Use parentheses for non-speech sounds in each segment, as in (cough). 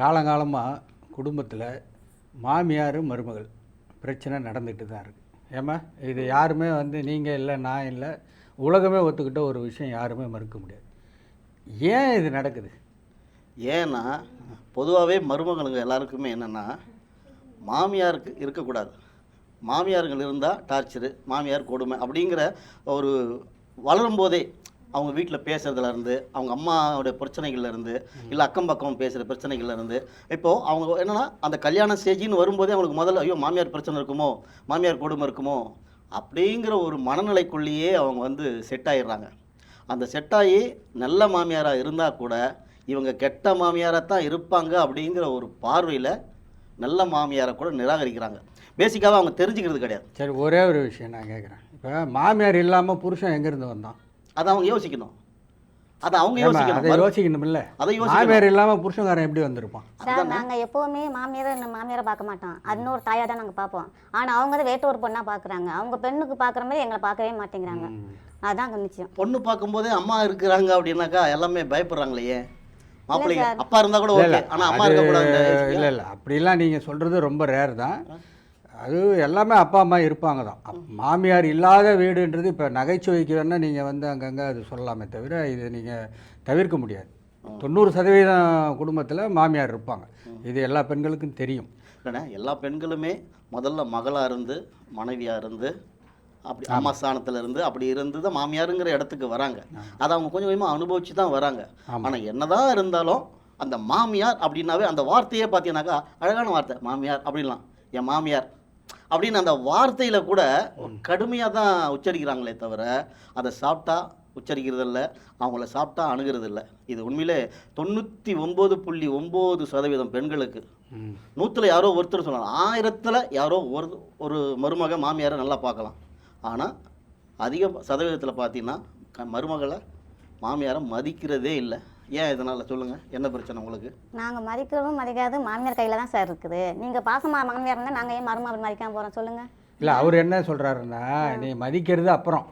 காலங்காலமாக குடும்பத்தில் மாமியார் மருமகள் பிரச்சனை நடந்துட்டு தான் இருக்குது ஏம்மா? இது யாருமே வந்து நீங்கள் இல்லை நான் இல்லை உலகமே ஒத்துக்கிட்ட ஒரு விஷயம் யாருமே மறுக்க முடியாது. ஏன் இது நடக்குது? ஏன்னா பொதுவாகவே மருமகளுங்க எல்லாருக்குமே என்னென்னா மாமியாருக்கு இருக்கக்கூடாது. மாமியார்கள் இருந்தால் டார்ச்சரு மாமியார் கொடுமை அப்படிங்கிற ஒரு வளரும் போதே அவங்க வீட்டில் பேசுறதுல இருந்து அவங்க அம்மாவோட பிரச்சனைகள்ல இருந்து இல்லை அக்கம் பக்கம் பேசுகிற பிரச்சனைகள்ல இருந்து இப்போது அவங்க என்னென்னா அந்த கல்யாண ஸ்டேஜின்னு வரும்போதே அவங்களுக்கு முதல்ல ஐயோ மாமியார் பிரச்சனை இருக்குமோ? மாமியார் கொடுமை இருக்குமோ? அப்படிங்கிற ஒரு மனநிலைக்குள்ளேயே அவங்க வந்து செட் ஆயிடுறாங்க. அந்த செட் ஆகி நல்ல மாமியாராக இருந்தால் கூட இவங்க கெட்ட மாமியாராக தான் இருப்பாங்க அப்படிங்கிற ஒரு பார்வையில் நல்ல மாமியாரை கூட நிராகரிக்கிறாங்க. பேசிக்காக அவங்க தெரிஞ்சுக்கிறது கிடையாது. சரி ஒரே ஒரு விஷயம் நான் கேட்குறேன். இப்போ மாமியார் இல்லாமல் புருஷன் எங்கேருந்து வந்தான்? அதை அவங்க யோசிக்கணும். அதை அவங்க ஏம்மா, அதை யோசிக்கணும் யோசிக்கணும் இல்லை அதை யோசிக்கணும். மாமியார் இல்லாமல் புருஷன்காரன் எப்படி வந்திருப்பான்? சார் நாங்கள் எப்போவுமே மாமியாரை நம்ம மாமியாரை பார்க்க மாட்டோம். இன்னொரு தாயாக தான் நாங்கள் பார்ப்போம். ஆனால் அவங்க தான் வேட்ட ஒரு பொண்ணாக பார்க்குறாங்க. அவங்க பெண்ணுக்கு பார்க்குற மாதிரி எங்களை பார்க்கவே மாட்டேங்கிறாங்க. அதுதான் அங்கே நிச்சயம் பொண்ணு பார்க்கும்போதே அம்மா இருக்கிறாங்க அப்படின்னாக்கா எல்லாமே பயப்படுறாங்களே. மாப்பிள்ளைங்க. அப்பா இருந்தால் கூட ஓகே. ஆனால் அம்மா இருக்கக்கூடாது இல்லை இல்லை. அப்படிலாம் நீங்கள் சொல்கிறது ரொம்ப ரேர் தான். அது எல்லாமே அப்பா அம்மா இருப்பாங்க தான். மாமியார் இல்லாத வீடுன்றது இப்போ நகைச்சுவைக்கு வேணால் நீங்கள் வந்து அங்கங்கே அது சொல்லலாமே தவிர இது நீங்கள் தவிர்க்க முடியாது. தொண்ணூறு சதவீதம் குடும்பத்தில் மாமியார் இருப்பாங்க. இது எல்லா பெண்களுக்கும் தெரியும். இல்லைண்ணே எல்லா பெண்களுமே முதல்ல மகளாக இருந்து மனைவியாக இருந்து அப்படி அம்மா ஸ்தானத்துல இருந்து அப்படி இருந்து தான் மாமியாருங்கிற இடத்துக்கு வராங்க. அதை அவங்க கொஞ்சம் கொஞ்சமாக அனுபவிச்சு தான் வராங்க. ஆனால் என்னதான் இருந்தாலும் அந்த மாமியார் அப்படின்னாவே அந்த வார்த்தையே பார்த்தீங்கன்னாக்கா அழகான வார்த்தை மாமியார் அப்படின்லாம். என் மாமியார் அப்படின்னு அந்த வார்த்தையில் கூட கடுமையாக தான் உச்சரிக்கிறாங்களே தவிர அதை சாப்பிட்டா உச்சரிக்கிறது இல்லை அவங்கள சாப்பிட்டா அணுகிறது இல்லை இது உண்மையிலே தொண்ணூற்றி ஒம்பது புள்ளி ஒம்பது சதவீதம் பெண்களுக்கு. நூற்றுல யாரோ ஒருத்தர் சொல்லலாம் ஆயிரத்தில் யாரோ ஒரு ஒரு மருமக மாமியாரை நல்லா பார்க்கலாம். ஆனால் அதிக சதவீதத்தில் பார்த்தீங்கன்னா க- மருமகளை மாமியாரை மதிக்கிறதே இல்லை. ஏன் இதனால் சொல்லுங்கள் என்ன பிரச்சனை உங்களுக்கு? நாங்கள் மதிக்கிறதும் மதிக்காது மாமியார் கையில் தான் சார் இருக்குது. நீங்கள் பாசமாக மாமியார் இருந்தால் நாங்கள் ஏன் மருமகள் மதிக்காம போகிறோம் சொல்லுங்கள் இல்லை அவர் என்ன சொல்கிறாருன்னா நீ மதிக்கிறது அப்புறம்.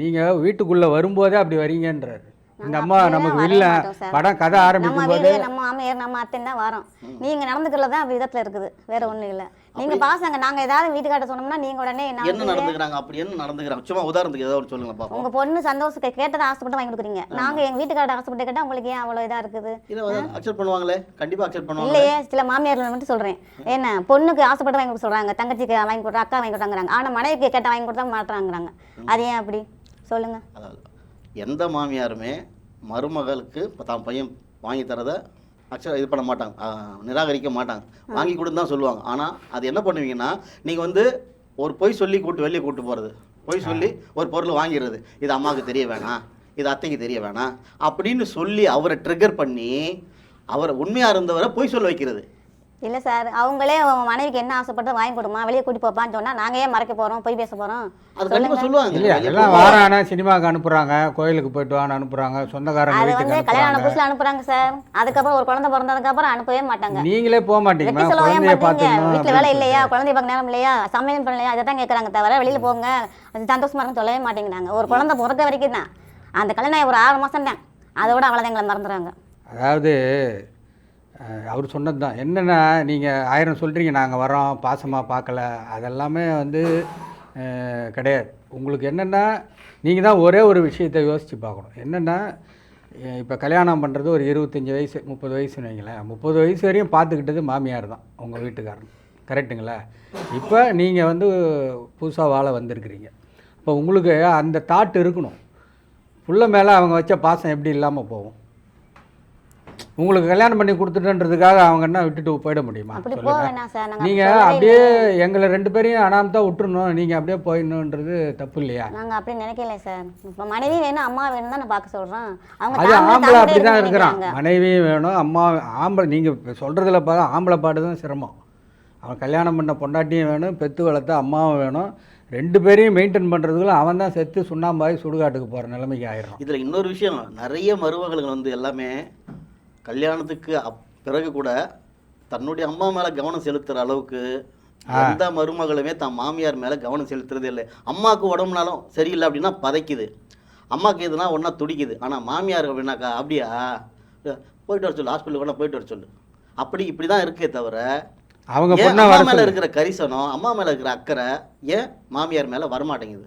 நீங்கள் வீட்டுக்குள்ளே வரும்போதே அப்படி வரீங்கன்றாரு. இந்த அம்மா நமக்கு இல்லை. படம் கதை ஆரம்பிக்கும் போது நம்ம மாமியார் நம்ம அத்தை தான் வரோம். நீங்கள் நடந்துக்கிறது தான் விதத்தில் இருக்குது. வேற ஒன்றும் இல்லை. நீங்கள் பாசங்க நாங்கள் ஏதாவது வீட்டுக்காட்ட சொன்னோம்னா நீங்கள் உடனே என்ன நடந்துக்கிறாங்க அப்படி என்ன நடந்துக்கிறாங்க? சும்மா உதாரணத்துக்கு ஏதாவது சொல்லுங்க பாப்போம். உங்கள் பொண்ணு சந்தோஷத்தை கேட்டதை ஆசைப்பட்டு வாங்கி கொடுக்குறீங்க. நாங்கள் எங்கள் வீட்டுக்காரட்ட ஆசைப்பட்டு கேட்டால் உங்களுக்கு ஏன் அவ்வளோ இதாக இருக்குது? இதை அக்செப்ட் பண்ணுவாங்களே? கண்டிப்பாக அக்செப்ட் பண்ணுவாங்களே? இல்லையே சில மாமியார்கள் மட்டும் சொல்கிறேன் என்ன பொண்ணுக்கு ஆசைப்பட்டு வாங்கி கொடுக்க சொல்கிறாங்க தங்கச்சிக்கு வாங்கி கொடுத்தா அக்கா வாங்கி கொடுத்தாங்கிறாங்க ஆனால் மனைவிக்கு கேட்டால் வாங்கி கொடுத்தா மாட்டுறாங்கிறாங்க. அது ஏன் அப்படி? சொல்லுங்கள் அதாவது எந்த மாமியாருமே மருமகளுக்கு தான் பையன் வாங்கி தரதை ஆக்சுவலாக இது பண்ண மாட்டாங்க. நிராகரிக்க மாட்டாங்க. வாங்கி கொடுன்னு தான் சொல்லுவாங்க. ஆனால் அது என்ன பண்ணுவீங்கன்னா நீங்கள் வந்து ஒரு பொய் சொல்லி கூட்டு வெளியே கூட்டு போகிறது பொய் சொல்லி ஒரு பொருள் வாங்கிடுறது இது அம்மாவுக்கு தெரிய வேணாம். இது அத்தைக்கு தெரிய வேணாம். அப்படின்னு சொல்லி அவரை ட்ரிகர் பண்ணி அவரை உண்மையாக இருந்தவரை பொய் சொல்ல வைக்கிறது. இல்லை சார் அவங்களே அவங்க மனைவிக்கு என்ன ஆசைப்பட்டு வாங்கி கொடுமா வெளியே கூட்டி போப்பான்னு சொன்னால் நாங்கள் ஏன் மறைக்க போகிறோம் போய் பேச போகிறோம் அது கண்டிப்பாக சொல்லுவாங்க. இல்லையா எல்லாம். வாரானா சினிமாவுக்கு அனுப்புகிறாங்க கோயிலுக்கு போயிட்டு வான்னு அனுப்புகிறாங்க சொந்தக்காரங்க அது வந்து கல்யாணம் புதுசில் அனுப்புகிறாங்க சார். அதுக்கப்புறம் ஒரு குழந்தை பிறந்ததுக்கப்புறம் அனுப்பவே மாட்டாங்க. நீங்களே போக ஏன் குழந்தைய பார்த்துக்கணும் வீட்டில் வேலை இல்லையா? குழந்தைய பார்க்க நேரம் இல்லையா? சமையல் பண்ணலையா? அதை தான் கேட்குறாங்க தவிர வெளியில் போங்க. அது சந்தோஷமா இருக்குன்னு சொல்லவே மாட்டேங்கிறாங்க. ஒரு குழந்தை பிறக்க வரைக்கும் தான் அந்த கல்யாணம் ஒரு ஆறு மாதம் தான் அதோட அவ்வளோதான் எங்களை மறந்துடுறாங்க அதாவது அவர் சொன்னது தான் என்னென்னா நீங்கள் ஆயிரம் சொல்கிறீங்க நாங்கள் வரோம் பாசமாக பார்க்கல. அதெல்லாமே வந்து கிடையாது. உங்களுக்கு என்னென்னா நீங்கள் தான் ஒரே ஒரு விஷயத்தை யோசித்து பார்க்கணும். என்னென்னா இப்போ கல்யாணம் பண்ணுறது ஒரு இருபத்தஞ்சி வயசு முப்பது வயசுன்னு வைங்களேன். முப்பது வயசு வரையும் பார்த்துக்கிட்டது மாமியார் தான் உங்கள் வீட்டுக்காரன் கரெக்டுங்களா இப்போ நீங்கள் வந்து புதுசாக வாழ வந்திருக்கிறீங்க. இப்போ உங்களுக்கு அந்த தாட் இருக்கணும். புள்ள மேலே அவங்க வச்ச பாசம் எப்படி இல்லாமல் போகும்? உங்களுக்கு கல்யாணம் பண்ணி கொடுத்துட்டன்றதுக்காக அவங்க என்ன விட்டுட்டு போயிட முடியுமா? நாங்கள் அப்படியே எங்களை ரெண்டு பேரையும் அனாமத்தா விட்டுறணும். நீங்கள் அப்படியே போயிடணுன்றது தப்பு இல்லையா? நாங்கள் அப்படி நினைக்கல சார். இப்போ மனைவி வேணும் அம்மா வேணும் தான் நான் பார்க்க அவங்க அது ஆம்பளை தாங்களே அப்படி தான் இருக்கணும்னு இருக்கிறான். மனைவியும் வேணும் அம்மா ஆம்பளை நீங்கள் சொல்கிறதுல பார்த்தா ஆம்பளை பாடு தான் சிரமம். அவன் கல்யாணம் பண்ண பொண்டாட்டியும் வேணும் பெத்து வளர்த்த அம்மாவும் வேணும். ரெண்டு பேரையும் மெயின்டைன் பண்ணுறதுக்குள்ள அவன் தான் செத்து சுண்ணாம்பாய் சுடுகாட்டுக்கு போகிற நிலைமைக்கு ஆயிடும் இதில் இன்னொரு விஷயம் நிறைய மருமகளுங்க வந்து எல்லாமே கல்யாணத்துக்கு அப் பிறகு கூட தன்னுடைய அம்மா மேலே கவனம் செலுத்துகிற அளவுக்கு எந்த மருமகளுமே தன் மாமியார் மேலே கவனம் செலுத்துறதே இல்லை. அம்மாவுக்கு உடம்புனாலும் சரியில்லை அப்படின்னா பதைக்குது. அம்மாவுக்கு எதுனா ஒன்றா துடிக்குது. ஆனால் மாமியார் அப்படின்னாக்கா அப்படியா? போயிட்டு வர சொல்லு. ஹாஸ்பிட்டலுக்கு வேணா போயிட்டு வர சொல்லு. அப்படி இப்படி தான் இருக்கே தவிர அவங்க அம்மா மேல. இருக்கிற கரிசனம் அம்மா மேல இருக்கிற அக்கறை ஏன் மாமியார் மேல வரமாட்டேங்குது?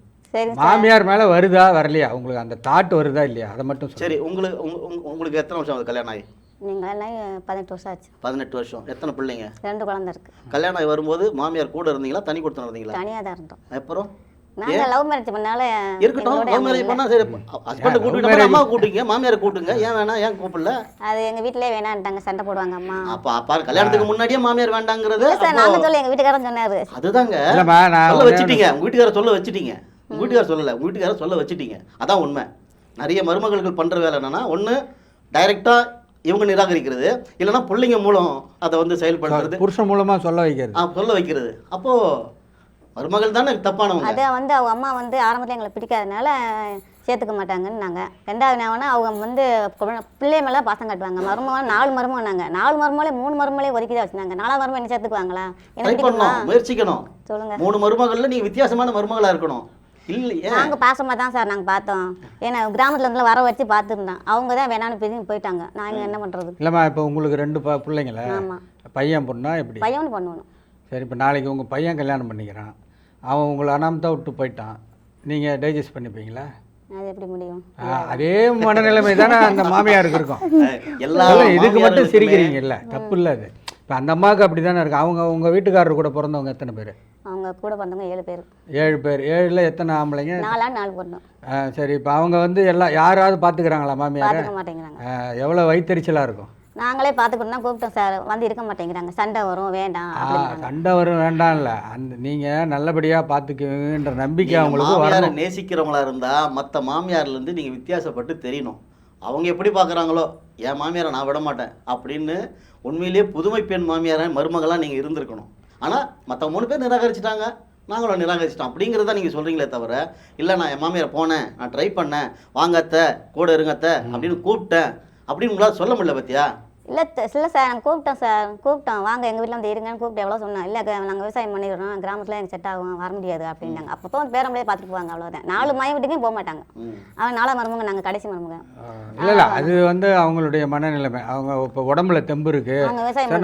மாமியார் மேலே வருதா வரலையா? உங்களுக்கு அந்த தாட் வருதா இல்லையா? அதை மட்டும் சரி உங்களுக்கு உங்க- உங்க- உங்களுக்கு எத்தனை வருஷம் ஆகுது கல்யாணம் ஆகி? நீங்கள் எல்லாம் பதினெட்டு வருஷம் ஆச்சு. பதினெட்டு வருஷம். எத்தனை பிள்ளைங்க? ரெண்டு குழந்தை இருக்கு. கல்யாணம் ஆகி வரும்போது மாமியார் கூட இருந்தீங்களா? தனி கொடுத்து இருந்தீங்களா? தனியாக தான் இருந்தோம். அப்புறம்? நாங்கள் லவ் மேரேஜ் பண்ணால இருக்கட்டும். எங்களோட லவ் மேரேஜ் அம்மா பண்ணா சரி. ஹஸ்பண்ட் love கூட்டிட்டு அம்மா கூட்டுங்க மாமியார் கூட்டுங்க ஏன் வேணாம்? ஏன் கூப்பிடல? அது எங்கள் வீட்டிலே வேணான்ட்டாங்க. சண்டை போடுவாங்க அம்மா. அப்ப அப்ப கல்யாணத்துக்கு முன்னாடியே மாமியார் வேண்டாங்கிறது நாங்கள் சொல்லி எங்கள் வீட்டுக்காரன் சொன்னார். அதுதாங்க. சொல்ல வச்சிட்டீங்க. உங்க வீட்டுக்கார சொல்ல வச்சிட்டீங்க. உங்க வீட்டுக்கார சொல்லல. உங்க வீட்டுக்கார சொல்ல வச்சிட்டீங்க. அதான் உண்மை. நிறைய மருமகள்கள் பண்ற வேலை என்னன்னா ஒண்ணு டைரக்டா இவங்க நிராகரிக்கிறது. இல்லைன்னா பிள்ளைங்க மூலம் அதை வந்து செயல்படுத்துறது. புருஷன் மூலமாக சொல்ல வைக்கிறது. ஆ, சொல்ல வைக்கிறது. அப்போ மருமகள் தானே தப்பானவங்க. அதை வந்து அவங்க அம்மா வந்து ஆரம்பத்தில் எங்களை பிடிக்காதனால சேர்த்துக்க மாட்டாங்கன்னு நாங்கள் ரெண்டாவது நான் அவங்க வந்து பிள்ளை மேலே பாசம் காட்டுவாங்க. மருமகன் நாலு மருமகன் நாங்கள் நாலு மருமகளே மூணு மருமகளே ஒதுக்கி தான் வச்சுருந்தாங்க. நாலாவது மருமகன் என்ன சேர்த்துக்குவாங்களா? என்ன முயற்சிக்கணும். சொல்லுங்க. மூணு மருமகள்ல நீங்க வித்தியாசமான மருமகளா இருக்கணும். இல்லையே. நாங்கள் பாசமாக தான் சார் நாங்கள் பார்த்தோம். ஏன்னா கிராமத்துல இருந்து வர வச்சு பார்த்துருந்தோம் அவங்க தான் வேணான்னு பிரிஞ்சு போயிட்டாங்க. நாங்கள் என்ன பண்ணுறது இல்லைம்மா இப்போ உங்களுக்கு ரெண்டு ப பிள்ளைங்கள ஆமாம் பையன் பொண்ணா எப்படி? பையன் பண்ணணும் சரி இப்போ நாளைக்கு உங்கள் பையன் கல்யாணம் பண்ணிக்கிறான். அவன் உங்களை அனாமத்தா விட்டு போயிட்டான். நீங்கள் டைஜஸ்ட் பண்ணிப்பீங்களா? அது எப்படி முடியும்? அதே மனநிலைமை தானே அந்த மாமியாருக்கு இருக்கும். இதுக்கு மட்டும் சிரிக்கிறீங்க இல்லை தப்பு இல்லை அது. இப்போ அந்த அம்மாவுக்கு அப்படி தானே இருக்கு. அவங்க உங்கள் வீட்டுக்காரர் கூட பிறந்தவங்க எத்தனை பேர்? அவங்க கூட பிறந்தவங்க ஏழு பேர். ஏழு பேர். ஏழில் எத்தனை ஆம்பளைங்க? நாலா நாலு பொண்ணும் ஆ, சரி. இப்போ அவங்க வந்து எல்லாம் யாராவது பார்த்துக்கிறாங்களா மாமியார்? பார்த்துக்க மாட்டேங்கிறாங்க. எவ்வளோ வயிற்றுச்சலாக இருக்கும்? நாங்களே பார்த்துக்கணும் தான் கூப்பிட்டோம் சார். வந்து இருக்க மாட்டேங்கிறாங்க. சண்டை வரும் வேண்டாம் அப்படிங்கிறாங்க. சண்டை வரும் வேண்டாம்ல. அந்த நீங்கள் நல்லபடியாக பார்த்துக்குவீங்கன்ற நம்பிக்கை நீங்க அவங்களுக்கு மாமியாரை வரணும் நேசிக்கிறவங்களா இருந்தா மத்த மாமியார்ல இருந்து நீங்க வித்தியாசப்பட்டு தெரியணும். அவங்க எப்படி பார்க்குறாங்களோ என் மாமியாரை நான் விட மாட்டேன் அப்படின்னு உண்மையிலேயே புதுமை பெண் மாமியாரை மருமகளாக நீங்கள் இருந்திருக்கணும். ஆனால் மற்ற மூணு பேர் நிராகரிச்சிட்டாங்க. நாங்களும் நிராகரிச்சிட்டோம். அப்படிங்கிறத நீங்கள் சொல்கிறீங்களே தவிர இல்லை நான் என் மாமியார் போனேன். நான் ட்ரை பண்ணேன். வாங்கத்த கூட இருங்கத்த அப்படின்னு கூப்பிட்டேன். அப்படின்னு உங்களால் சொல்ல முடியல பத்தியா? இல்லை இல்லை சார் நாங்கள் கூப்பிட்டோம் சார் கூப்பிட்டோம். வாங்க எங்கள் வீட்டில் வந்து இருங்கன்னு கூப்பிட்டு எவ்வளோ சொன்னோம். இல்லை நாங்கள் விவசாயம் பண்ணிடுறோம். கிராமத்தில் எனக்கு செட் ஆகும் வர முடியாது அப்படின்னாங்க. அப்போ தான் பேரம்பளே பார்த்துட்டு போவாங்க அவ்வளோதான் நாலு மாய வீட்டுக்கும் போக மாட்டாங்க. அவன் நாலாம் மருமங்க நாங்கள் கடைசி மருமங்க இல்லை இல்லை. அது வந்து அவங்களுடைய மனநிலைமை. அவங்க இப்போ உடம்புல தெம்பு இருக்கு.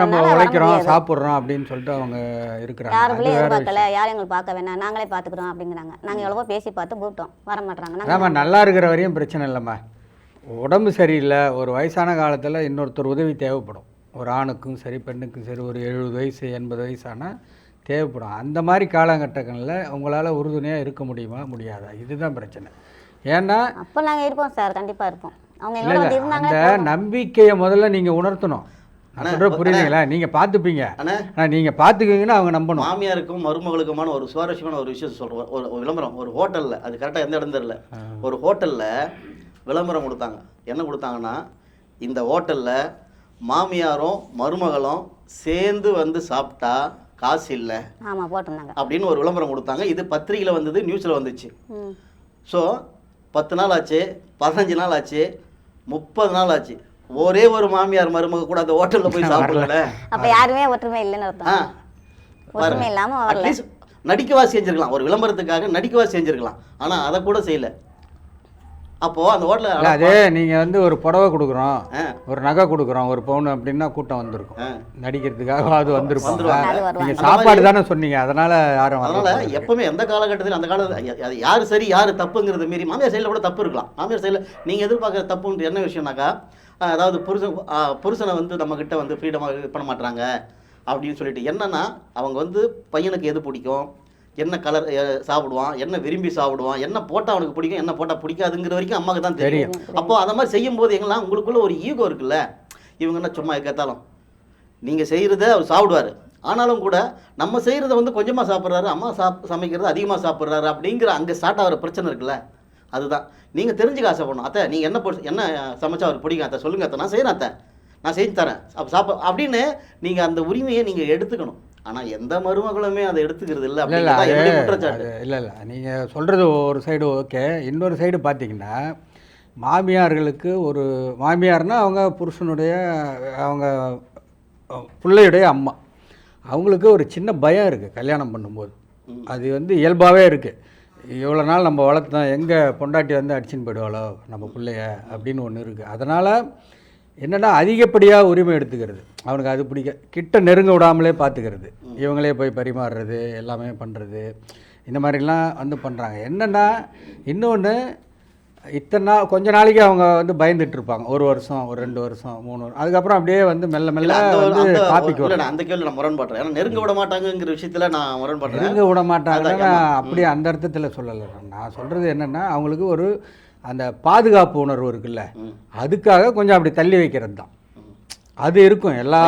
நம்ம உழைக்கிறோம் சாப்பிட்றோம் அப்படின்னு சொல்லிட்டு அவங்க இருக்கிறாங்க. யார் அது பிள்ளையும் வேற எதிர்பார்க்கல. யாரும் எங்களுக்கு பார்க்க வேணாம். நாங்களே பார்த்துக்குறோம் அப்படிங்கிறாங்க. நாங்கள் எவ்வளவோ பேசி பார்த்து கூப்பிட்டோம். வர மாட்டாங்க நல்லா இருக்கிற வரையும் பிரச்சனை இல்லைம்மா. உடம்பு சரியில்லை ஒரு வயசான காலத்தில் இன்னொருத்தர் உதவி தேவைப்படும். ஒரு ஆணுக்கும் சரி பெண்ணுக்கும் சரி ஒரு எழுபது வயசு எண்பது வயசானால் தேவைப்படும். அந்த மாதிரி காலகட்டங்களில் உங்களால் உறுதுணையாக இருக்க முடியுமா? முடியாதா? இதுதான் பிரச்சனை. ஏன்னா அப்போ நாங்கள் இருப்போம் சார் கண்டிப்பாக இருப்போம். அவங்க அந்த. நம்பிக்கையை முதல்ல நீங்கள் உணர்த்தணும். புரியுதுங்களா? நீங்கள் பார்த்துப்பீங்க. அண்ணா. ஆனால் நீங்கள் பார்த்துக்குவீங்கன்னா அவங்க நம்பணும். மாமியாருக்கும் மருமகளுக்குமான ஒரு சுவாரஸ்யமான ஒரு விஷயம் சொல்றேன். ஒரு விளம்பரம். ஒரு ஹோட்டல்ல. அது கரெக்டாக எந்த இடம் தெரியல. ஒரு ஹோட்டல்ல விளம்பரம் கொடுத்தாங்க. என்ன கொடுத்தாங்கன்னா இந்த ஹோட்டல்ல மாமியாரும் மருமகளும் சேர்ந்து வந்து சாப்பிட்டா காசு இல்லை. ஆமாம் போட்டிருந்தாங்க. அப்படின்னு ஒரு விளம்பரம் கொடுத்தாங்க. இது பத்திரிகையில் வந்தது நியூஸில் வந்துச்சு. ஸோ பத்து நாள் ஆச்சு பதினஞ்சு நாள் ஆச்சு முப்பது நாள் ஆச்சு. ஒரே ஒரு மாமியார் மருமக கூட அந்த ஹோட்டலில் போய் (laughs) சாப்பிடல. அப்போ யாருமே ஒற்றுமை இல்லைன்னு அர்த்தம். ஒற்றுமை இல்லாமல் நடிக்கவா செஞ்சிருக்கலாம். ஒரு விளம்பரத்துக்காக நடிக்கவா செஞ்சிருக்கலாம். ஆனா அதை கூட செய்யல. அப்போ அந்த ஹோட்டலில் அதே நீங்கள் வந்து ஒரு புடவை கொடுக்குறோம். ஒரு நகை கொடுக்குறோம் ஒரு பவுன் அப்படின்னா கூட்டம் வந்திருக்கும். நடிக்கிறதுக்காக அது வருவாங்க. நீங்கள் சாப்பாடு தானே சொன்னீங்க அதனால யாரும் அதனால எப்பவுமே எந்த காலகட்டத்தில் அந்த காலத்தில் அது யார் சரி யார் தப்புங்கிறது மீறி மாமியார் சைடில் கூட தப்பு இருக்கலாம் மாமியார் சைடில் நீங்கள் எதிர்பார்க்குற தப்புன்ற என்ன விஷயம்னாக்கா அதாவது புருஷன் புருஷனை வந்து நம்மக்கிட்ட வந்து ஃப்ரீடமாக இது பண்ண மாட்டாங்க அப்படின்னு சொல்லிட்டு என்னன்னா அவங்க வந்து பையனுக்கு எது பிடிக்கும் என்ன கலர் சாப்பிடுவான் என்ன விரும்பி சாப்பிடுவான் என்ன போட்டால் அவனுக்கு பிடிக்கும் என்ன போட்டால் பிடிக்காதுங்கிற வரைக்கும் அம்மாவுக்கு தான் தெரியும். அப்போ அந்த மாதிரி செய்யும்போது எங்கெல்லாம் உங்களுக்குள்ள ஒரு ஈகோ இருக்குல்ல இவங்க என்ன சும்மா கேட்டாலும். நீங்கள் செய்கிறத அவர் சாப்பிடுவார். ஆனாலும் கூட நம்ம செய்கிறத வந்து கொஞ்சமாக சாப்பிட்றாரு அம்மா சாப் சமைக்கிறது அதிகமாக சாப்பிட்றாரு அப்படிங்கிற அங்கே ஸ்டார்ட் ஆகிற பிரச்சனை இருக்குல்ல அதுதான். நீங்கள் தெரிஞ்சுக்க ஆசைப்படணும். அத்தை நீங்கள் என்ன பொ- என்ன சமைச்சா அவருக்கு பிடிக்கும்? அத்தை சொல்லுங்க அத்தை. நான் செய்கிறேன் அத்தை. நான் செஞ்சு தரேன். அப்போ சாப்ப அப்படின்னு நீங்கள் அந்த உரிமையை நீங்கள் எடுத்துக்கணும். ஆனால் எந்த மருமகளுமே அதை எடுத்துக்கிறது இல்லை இல்லை இல்லை இல்லை இல்லை. நீங்கள் சொல்கிறது ஒரு சைடு ஓகே இன்னொரு சைடு பார்த்தீங்கன்னா மாமியார்களுக்கு ஒரு மாமியார்னா அவங்க புருஷனுடைய அவங்க பிள்ளையுடைய அம்மா. அவங்களுக்கு ஒரு சின்ன பயம் இருக்குது கல்யாணம் பண்ணும்போது. அது வந்து இயல்பாகவே இருக்குது இவ்வளோ நாள் நம்ம வளர்த்தோம் எங்கே பொண்டாட்டி வந்து அடிச்சுன்னு போயிடுவாளோ நம்ம பிள்ளைய அப்படின்னு ஒன்று இருக்குது அதனால் என்னன்னா அதிகப்படியாக உரிமை எடுத்துக்கிறது? அவனுக்கு அது பிடிக்க கிட்ட நெருங்க விடாமலே பார்த்துக்கிறது இவங்களே போய் பரிமாறுறது எல்லாமே பண்ணுறது இந்த மாதிரிலாம் வந்து பண்ணுறாங்க என்னென்னா இன்னொன்று இத்தனை நாள் கொஞ்ச நாளைக்கு அவங்க வந்து பயந்துட்டு இருப்பாங்க. ஒரு வருஷம் ஒரு ரெண்டு வருஷம் மூணு வருஷம். அதுக்கப்புறம் அப்படியே வந்து மெல்ல மெல்ல வந்து நான் அந்த கேள்வி நான் முரண்படுறேன். ஏன்னா நெருங்க விட மாட்டாங்கங்கிற விஷயத்துல நான் முரண்படுறேன். நெருங்க விட ஆமா. அப்படியே அந்த அர்த்தத்தில் சொல்லலை. நான் சொல்கிறது என்னென்னா அவங்களுக்கு ஒரு அந்த பாதுகாப்பு உணர்வு இருக்குல்ல. அதுக்காக கொஞ்சம் அப்படி தள்ளி வைக்கிறது தான் அது இருக்கும் எல்லா.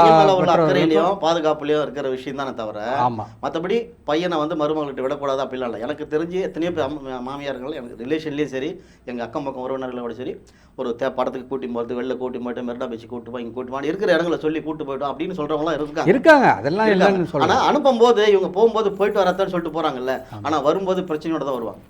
அக்கறையிலையும் பாதுகாப்புலையும் இருக்கிற விஷயம் தானே தவிர ஆமாம் மற்றபடி பையனை வந்து மருமகள்கிட்ட விடக்கூடாது அப்படிலாம் இல்லை எனக்கு தெரிஞ்சு எத்தனையோ மாமியார்கள் எனக்கு ரிலேஷன்லேயும் சரி எங்கள் அக்கம் பக்கம் உறவினர்களோட சரி ஒரு தே படத்துக்கு கூட்டி போகிறது வெளில கூட்டி போயிட்டு மெரினா பீச் கூட்டு போய் இங்கே கூட்டி போய் இருக்கிற இடங்களை சொல்லி கூட்டு போயிட்டோம் அப்படின்னு சொல்கிறவங்களாம் இருக்காங்க இருக்காங்க அதெல்லாம் இல்லைன்னு. சொல்லலாம் ஆனா அனுப்பும்போது இவங்க போகும்போது போயிட்டு வரத்தான்னு சொல்லிட்டு போறாங்கல்ல ஆனா வரும்போது பிரச்சனையோட தான் வருவாங்க.